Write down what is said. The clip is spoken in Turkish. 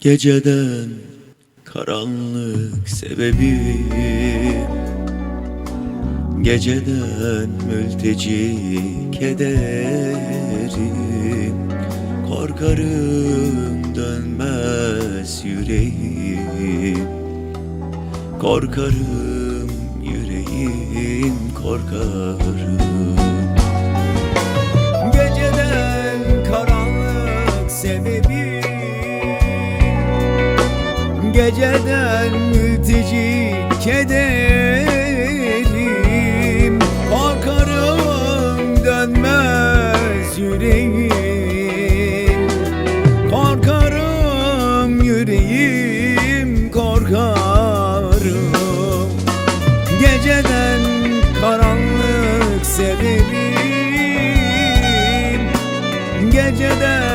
Geceden karanlık sebebi Geceden mülteci kederim Korkarım dönmez yüreğim Korkarım yüreğim korkarım geceden mülteci kederim. Korkarım dönmez yüreğim. Korkarım yüreğim korkarım. Geceden karanlık severim. Geceden